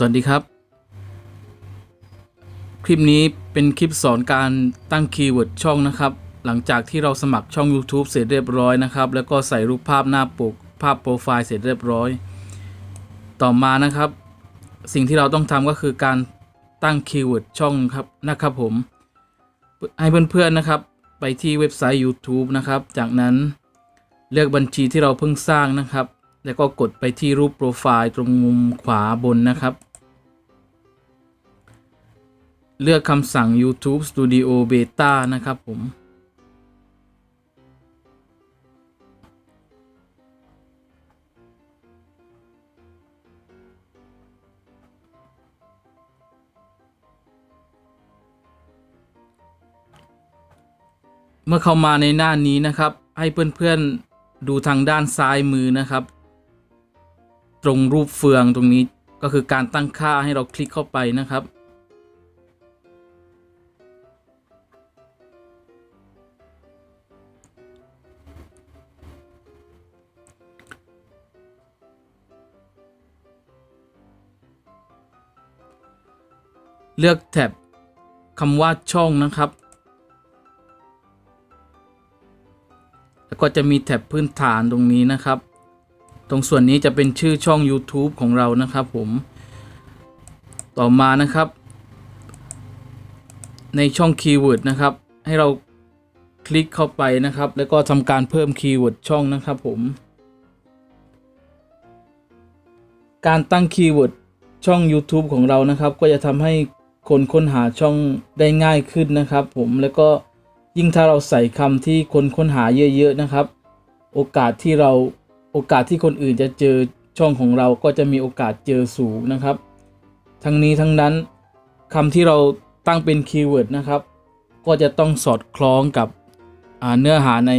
สวัสดีครับ คลิปนี้เป็นคลิปสอนการตั้งคีย์เวิร์ดช่องนะครับ หลังจากที่เราสมัครช่อง YouTube เสร็จเรียบร้อยนะครับ แล้วก็ใส่รูปภาพหน้าปกภาพโปรไฟล์เสร็จเรียบร้อย ต่อมานะครับ สิ่งที่เราต้องทำก็คือการตั้งคีย์เวิร์ดช่องครับนะครับผม ให้เพื่อนๆนะครับไปที่เว็บไซต์ YouTube นะครับ จากนั้นเลือกบัญชีที่เราเพิ่งสร้างนะครับ แล้วก็กดไปที่รูปโปรไฟล์ตรงมุมขวาบนนะครับ เลือกคำสั่ง YouTube Studio Beta นะครับผม เมื่อเข้ามาในหน้านี้นะครับ ให้เพื่อนๆดูทางด้านซ้ายมือนะครับ ตรงรูปเฟืองตรงนี้ก็คือการตั้งค่าให้เราคลิกเข้าไปนะครับ เลือกแท็บคำว่าช่องนะครับ แล้วก็จะมีแท็บพื้นฐานตรงนี้นะครับ ตรงส่วนนี้จะเป็นชื่อช่อง YouTube ของเรานะครับผมต่อมานะครับ ในช่องคีย์เวิร์ดนะครับ ให้เราคลิกเข้าไปนะครับ แล้วก็ทำการเพิ่มคีย์เวิร์ดช่องนะครับผมการตั้งคีย์เวิร์ดช่อง YouTube ของเรานะครับ ก็จะทำให้ คนค้นหาช่องได้ง่ายขึ้นนะครับ ผมแล้วก็ยิ่งถ้าเราใส่คำที่คนค้นหาเยอะๆนะครับ โอกาสที่เราโอกาสที่คนอื่นจะเจอช่องของเราก็จะมีโอกาสเจอสูงนะครับ ทั้งนี้ทั้งนั้นคำที่เราตั้งเป็นคีย์เวิร์ดนะครับ ก็จะต้องสอดคล้องกับเนื้อหาใน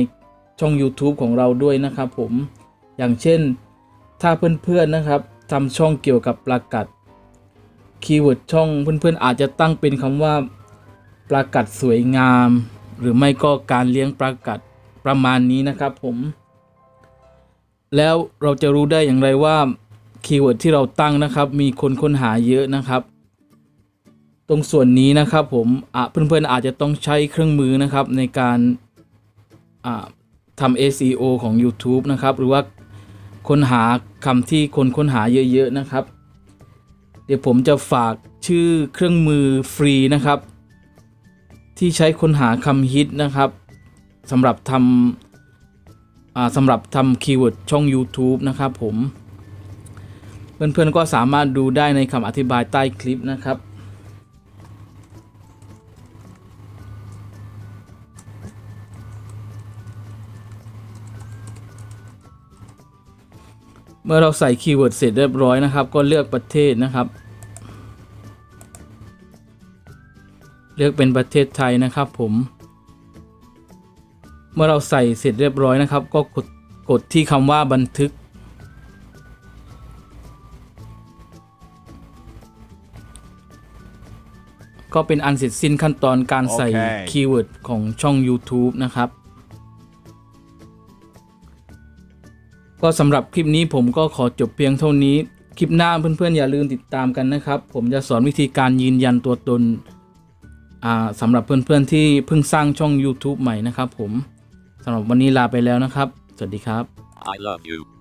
ช่อง YouTube ของเราด้วยนะครับผมอย่างเช่นถ้าเพื่อนๆนะครับทำช่องเกี่ยวกับปลากัด คีย์เวิร์ดช่องเพื่อนๆอาจจะตั้งเป็นคำว่าปลากัดสวยงาม หรือไม่ก็การเลี้ยงปลากัดประมาณนี้นะครับผม แล้วเราจะรู้ได้อย่างไรว่าคีย์เวิร์ดที่เราตั้งนะครับ มีคนค้นหาเยอะนะครับ ตรงส่วนนี้นะครับผมเพื่อนๆอาจจะต้องใช้เครื่องมือนะครับในการทำ SEO ของ YouTube นะครับ หรือว่าค้นหาคำที่คนค้นหาเยอะๆนะครับ เดี๋ยวผมจะฝากชื่อเครื่องมือฟรีนะครับ ที่ใช้ค้นหาคำฮิตนะครับสำหรับทำสำหรับทำคีย์เวิร์ดช่อง YouTube นะครับผม เพื่อนๆก็สามารถดูได้ในคำอธิบายใต้คลิปนะครับ มื่อเราใส่คีย์เวิร์ดเสร็จเรียบร้อยนะครับ ก็เลือกประเทศนะครับ เลือกเป็นประเทศไทยนะครับผม เมื่อเราใส่เสร็จเรียบร้อยนะครับ ก็กดกดที่คำว่าบันทึก ก็เป็นอันเสร็จสิ้นขั้นตอนการใส่โอเคคีย์เวิร์ดของช่อง YouTube นะครับ ก็สำหรับคลิปนี้ผมก็ขอจบเพียงเท่านี้ คลิปหน้าเพื่อนๆอย่าลืมติดตามกันนะครับ ผมจะสอนวิธีการยืนยันตัวตนสำหรับเพื่อนๆที่เพิ่งสร้างช่อง YouTube ใหม่นะครับผมสำหรับวันนี้ลาไปแล้วนะครับ สวัสดีครับ I love you.